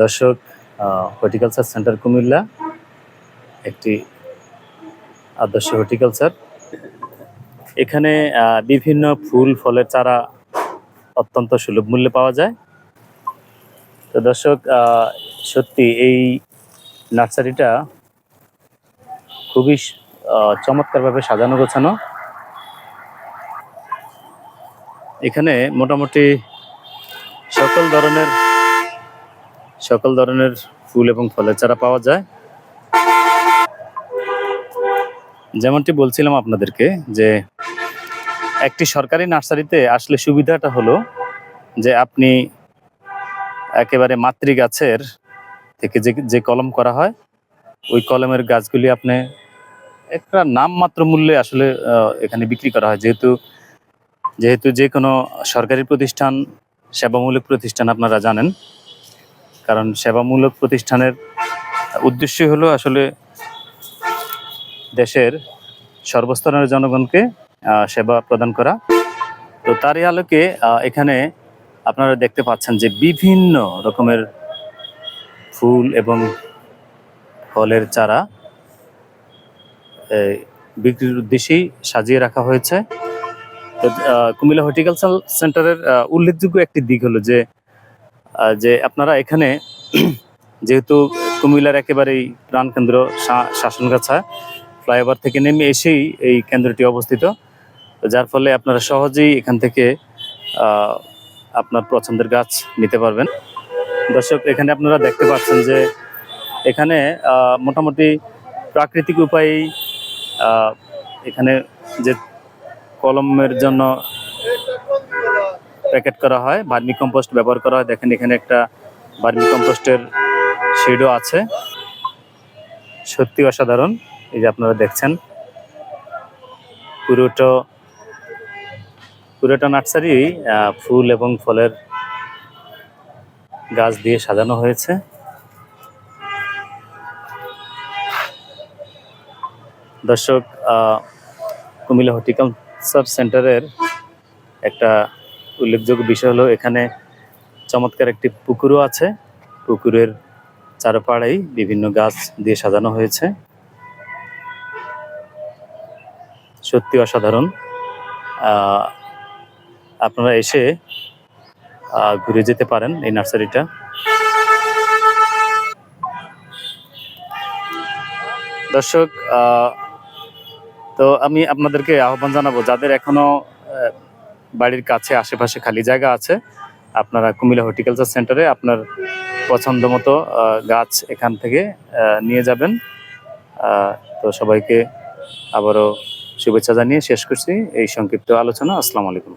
দর্শক horticulture centre Comilla, একটি আদর্শ হর্টিকালচার। এখানে বিভিন্ন ফুল, ফলের চারা অত্যন্ত সুলভ মূল্যে পাওয়া যায়। তো দর্শক সত্যি এই নার্সারিটা খুবই চমৎকারভাবে সাজানো গোছানো। এখানে মোটামুটি সকল ধরনের সকল ধরনের ফুল এবং ফলের চারা পাওয়া যায়। যেমনটি বলছিলাম আপনাদেরকে যে, একটি সরকারি নার্সারিতে আসলে সুবিধাটা হলো যে আপনি একেবারে মাতৃ গাছের থেকে যে যে কলম করা হয়, ওই কলমের গাছগুলি আপনি একটা নামমাত্র মূল্যে আসলে এখানে বিক্রি করা হয়। যেহেতু যেহেতু যে কোনো সরকারি প্রতিষ্ঠান, সেবামূলক প্রতিষ্ঠান আপনারা জানেন কারণ সেবামূলক প্রতিষ্ঠানের উদ্দেশ্য হলো আসলে দেশের সর্বস্তরের জনগণকে সেবা প্রদান করা। তো তারই আলোকে এখানে আপনারা দেখতে পাচ্ছেন যে বিভিন্ন রকমের ফুল এবং ফলের চারা বিক্রির উদ্দেশ্যেই সাজিয়ে রাখা হয়েছে। কুমিল্লা হর্টিকালচার সেন্টারের উল্লেখযোগ্য একটি দিক হলো যে যে আপনারা এখানে যেহেতু কুমিল্লার একেবারেই প্রাণকেন্দ্র শাসনগাছা, ফ্লাইওভার থেকে নেমে এসেই এই কেন্দ্রটি অবস্থিত। যার ফলে আপনারা সহজেই এখান থেকে আপনার পছন্দের গাছ নিতে পারবেন। দর্শক, এখানে আপনারা দেখতে পাচ্ছেন যে এখানে মোটামুটি প্রাকৃতিক উপায়েই এখানে যে কলমের জন্য প্যাকেট করা হয় ভার্মি কম্পোস্ট ব্যবহার করা হয়। দেখেন এখানে একটা ভার্মি কম্পোস্টের শেডও আছে। সত্যি অসাধারণ। এই যে আপনারা দেখছেন, পুরোটা পুরোটা নার্সারি ফুল এবং ফলের গাছ দিয়ে সাজানো হয়েছে। দর্শক কুমিল্লা হর্টিকালচার সেন্টারের একটা উল্লেখযোগ্য বিষয় হলো এখানে চমৎকার একটি পুকুরও আছে। পুকুরের চারপাড়েই বিভিন্ন গাছ দিয়ে সাজানো হয়েছে। সত্যি অসাধারণ। আপনারা এসে ঘুরে যেতে পারেন এই নার্সারিটা। দর্শক তো আমি আপনাদেরকে আহ্বান জানাব, যাদের এখনও বাড়ির কাছে, আশেপাশে খালি জায়গা আছে। আপনারা কুমিল্লা হর্টিকালচার সেন্টারে আপনার পছন্দ মতো গাছ এখান থেকে নিয়ে যাবেন। তো সবাইকে আবারও শুভেচ্ছা জানিয়ে শেষ করছি। এই সংক্ষিপ্ত আলোচনা। আসসালামু আলাইকুম।